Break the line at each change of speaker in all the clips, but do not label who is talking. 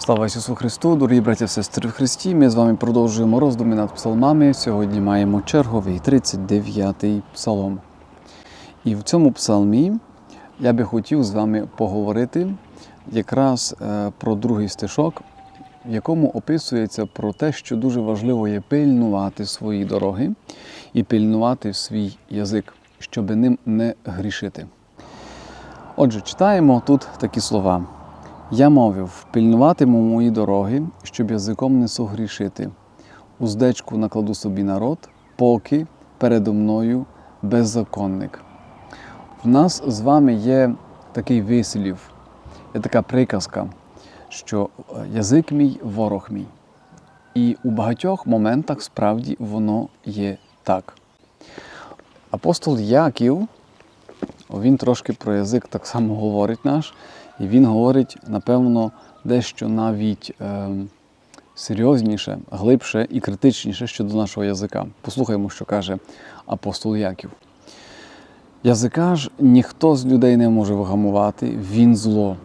Слава Ісусу Христу, дорогі браті і сестри в Христі. Ми з вами продовжуємо роздуми над псалмами. Сьогодні маємо черговий 39-й псалом. І в цьому псалмі я би хотів з вами поговорити якраз е, про другий стишок, в якому описується про те, що дуже важливо є пильнувати свої дороги і пильнувати свій язик, щоб ним не грішити. Отже, читаємо тут такі слова. Я мовив, пильнуватиму мої дороги, щоб язиком не согрішити. Уздечку накладу собі народ, поки передо мною беззаконник. В нас з вами є такий вислів, є така приказка, що е, язик мій ворог мій. І у багатьох моментах справді воно є так. Апостол Яків, він трошки про язик так само говорить наш, і він говорить, напевно, дещо навіть е, серйозніше, глибше і критичніше щодо нашого язика. Послухаймо, що каже апостол Яків. Язика ж ніхто з людей не може вгамувати, він зло,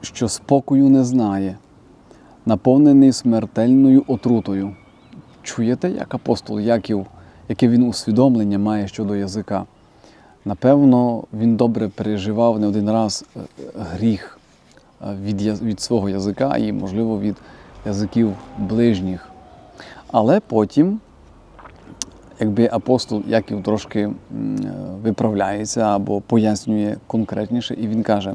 що спокою не знає, наповнений смертельною отрутою. Чуєте, як апостол Яків, яке він усвідомлення має щодо язика? Напевно, він добре переживав не один раз е, гріх е, від, від свого язика і, можливо, від язиків ближніх. Але потім, якби апостол Яків трошки е, виправляється або пояснює конкретніше, і він каже: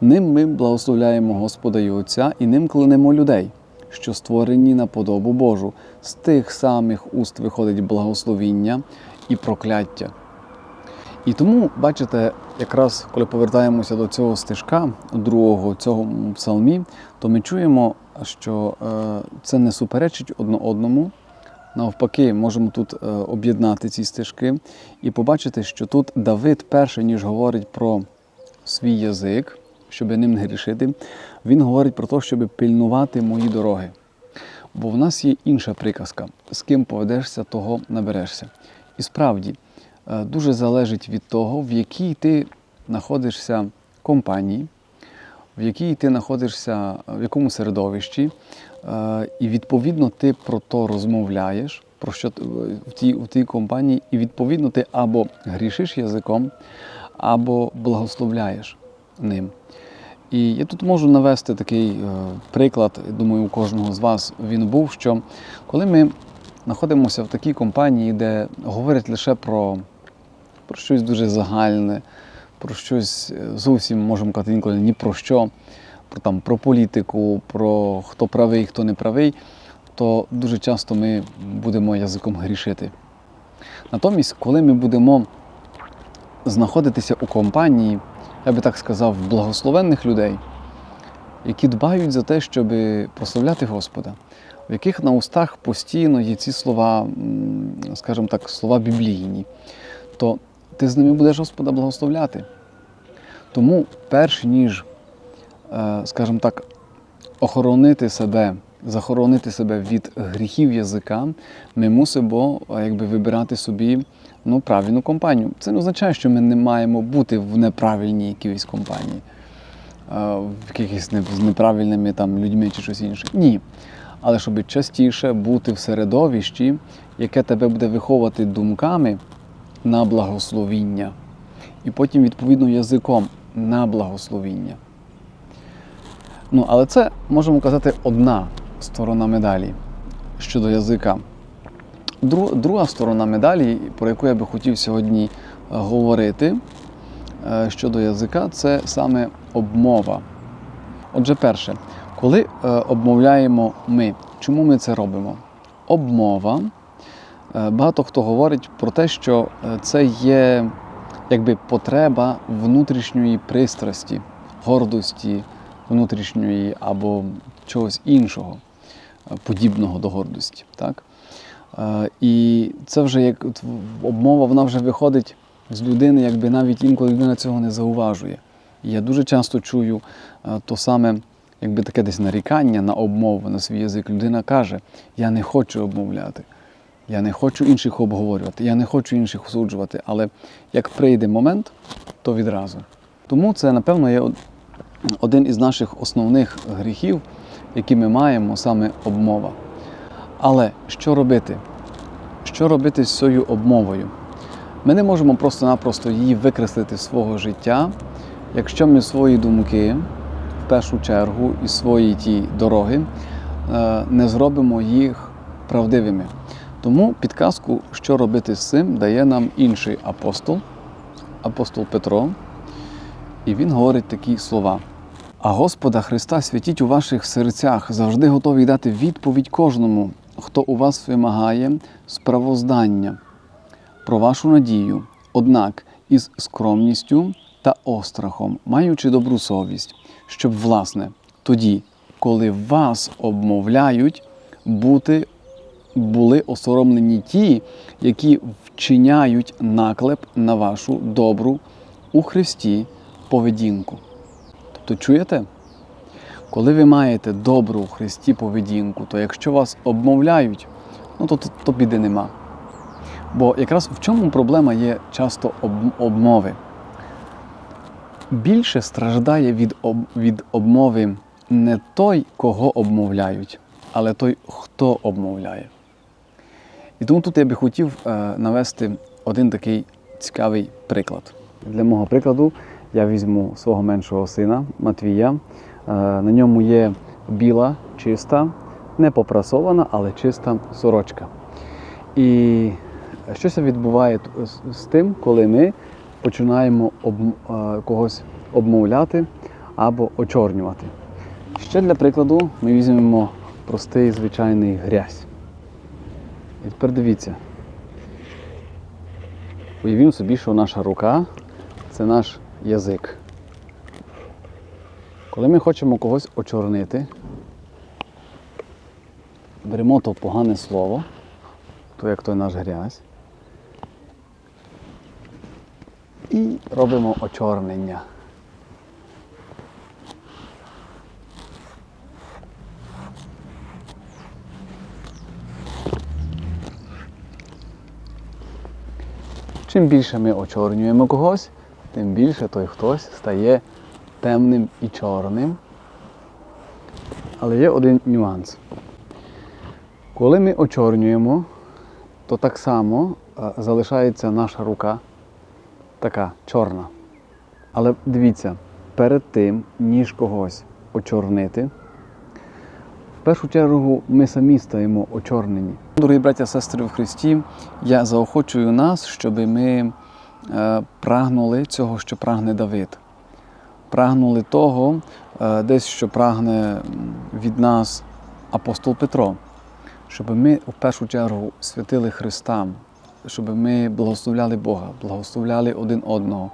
ним ми благословляємо Господа і Отця, і ним клянемо людей, що створені на подобу Божу. З тих самих уст виходить благословіння і прокляття. І тому, бачите, якраз коли повертаємося до цього стежка, другого цього псалмі, то ми чуємо, що е, це не суперечить одно одному. Навпаки, можемо тут е, об'єднати ці стежки і побачити, що тут Давид, перше ніж говорить про свій язик, щоб ним не грішити, він говорить про те, щоб пильнувати мої дороги. Бо в нас є інша приказка: з ким поведешся, того наберешся. І справді дуже залежить від того, в якій ти знаходишся компанії, в якій ти знаходишся, в якому середовищі, е, і відповідно ти про то розмовляєш, про що в тій, в тій компанії, і відповідно ти або грішиш язиком, або благословляєш ним. І я тут можу навести такий е, приклад, думаю, у кожного з вас він був, що коли ми знаходимося в такій компанії, де говорять лише про, про щось дуже загальне, про щось е, зовсім можемо казати інколи ні про що, про, там, про політику, про хто правий, хто не правий, то дуже часто ми будемо язиком грішити. Натомість, коли ми будемо знаходитися у компанії, я би так сказав, благословенних людей, які дбають за те, щоб прославляти Господа, в яких на устах постійно є ці слова, скажімо так, слова біблійні, то ти з ними будеш Господа благословляти. Тому, перш ніж, е, скажімо так, охоронити себе, захоронити себе від гріхів язика, ми мусимо е, якби, вибирати собі ну, правильну компанію. Це не означає, що ми не маємо бути в неправильній якійсь компанії, е, в якихось з неправильними там, людьми чи щось інше. Ні. Але щоб частіше бути в середовищі, яке тебе буде виховувати думками на благословіння, і потім, відповідно, язиком на благословіння. Ну, але це можемо казати одна сторона медалі щодо язика. Дру- Друга сторона медалі, про яку я би хотів сьогодні е, говорити е, щодо язика, це саме обмова. Отже, перше, коли е, обмовляємо ми, чому ми це робимо? Обмова. Е, Багато хто говорить про те, що е, це є якби потреба внутрішньої пристрасті, гордості внутрішньої або чогось іншого, е, подібного до гордості. Так? І це вже як обмова, вона вже виходить з людини, якби навіть інколи людина цього не зауважує. Я дуже часто чую то саме, якби таке десь нарікання на обмову на свій язик. Людина каже: Я не хочу обмовляти, я не хочу інших обговорювати, я не хочу інших осуджувати. Але як прийде момент, то відразу. Тому це, напевно, є один із наших основних гріхів, які ми маємо, саме обмова. Але що робити? Що робити з цією обмовою? Ми не можемо просто-напросто її викреслити з свого життя, якщо ми свої думки, в першу чергу, і свої ті дороги е, не зробимо їх правдивими. Тому підказку, що робити з цим, дає нам інший апостол, апостол Петро, і він говорить такі слова. А Господа Христа святіть у ваших серцях, завжди готові дати відповідь кожному, хто у вас вимагає справоздання. Про вашу надію, однак із скромністю та острахом, маючи добру совість, щоб, власне, тоді, коли вас обмовляють, бути були осоромлені ті, які вчиняють наклеп на вашу добру у Христі поведінку. Тобто, чуєте? Коли ви маєте добру у Христі поведінку, то якщо вас обмовляють, ну то, то, то біди нема. Бо якраз в чому проблема є часто об- обмови? Більше страждає від, об, від обмови не той, кого обмовляють, але той, хто обмовляє. І тому тут я би хотів е, навести один такий цікавий приклад. Для мого прикладу я візьму свого меншого сина Матвія. Е, на ньому є біла, чиста, не попрасована, але чиста сорочка. І щось відбуває з- з тим, коли ми починаємо об, е, когось обмовляти або очорнювати. Ще для прикладу ми візьмемо простий звичайний грязь. І тепер дивіться. Уявімо собі, що наша рука це наш язик. Коли ми хочемо когось очорнити, беремо то погане слово, то як той наш грязь, і робимо очорнення. Чим більше ми очорнюємо когось, тим більше той хтось стає темним і чорним. Але є один нюанс. Коли ми очорнюємо, то так само е, залишається наша рука така чорна. Але дивіться, перед тим, ніж когось очорнити, в першу чергу ми самі стаємо очорнені. Дорогі браття, сестри в Христі, я заохочую нас, щоб ми е, прагнули цього, що прагне Давид. Прагнули того, е, десь що прагне від нас апостол Петро, щоб ми в першу чергу святили Христа, щоб ми благословляли Бога, благословляли один одного,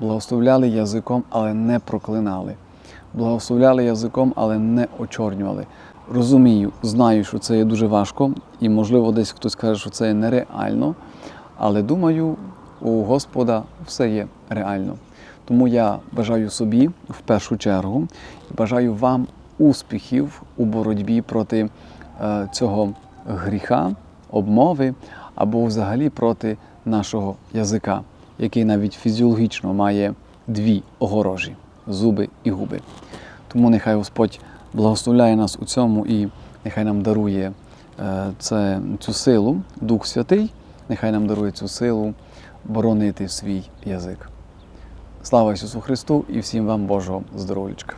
благословляли язиком, але не проклинали, благословляли язиком, але не очорнювали. Розумію, знаю, що це є дуже важко, і можливо десь хтось каже, що це є нереально, але думаю, у Господа все є реально. Тому я бажаю собі в першу чергу бажаю вам успіхів у боротьбі проти е, цього гріха, обмови або взагалі проти нашого язика, який навіть фізіологічно має дві огорожі зуби і губи. Тому нехай Господь благословляє нас у цьому і нехай нам дарує е, це, цю силу, Дух Святий, нехай нам дарує цю силу боронити свій язик. Слава Ісусу Христу і всім вам Божого здоров'ячка!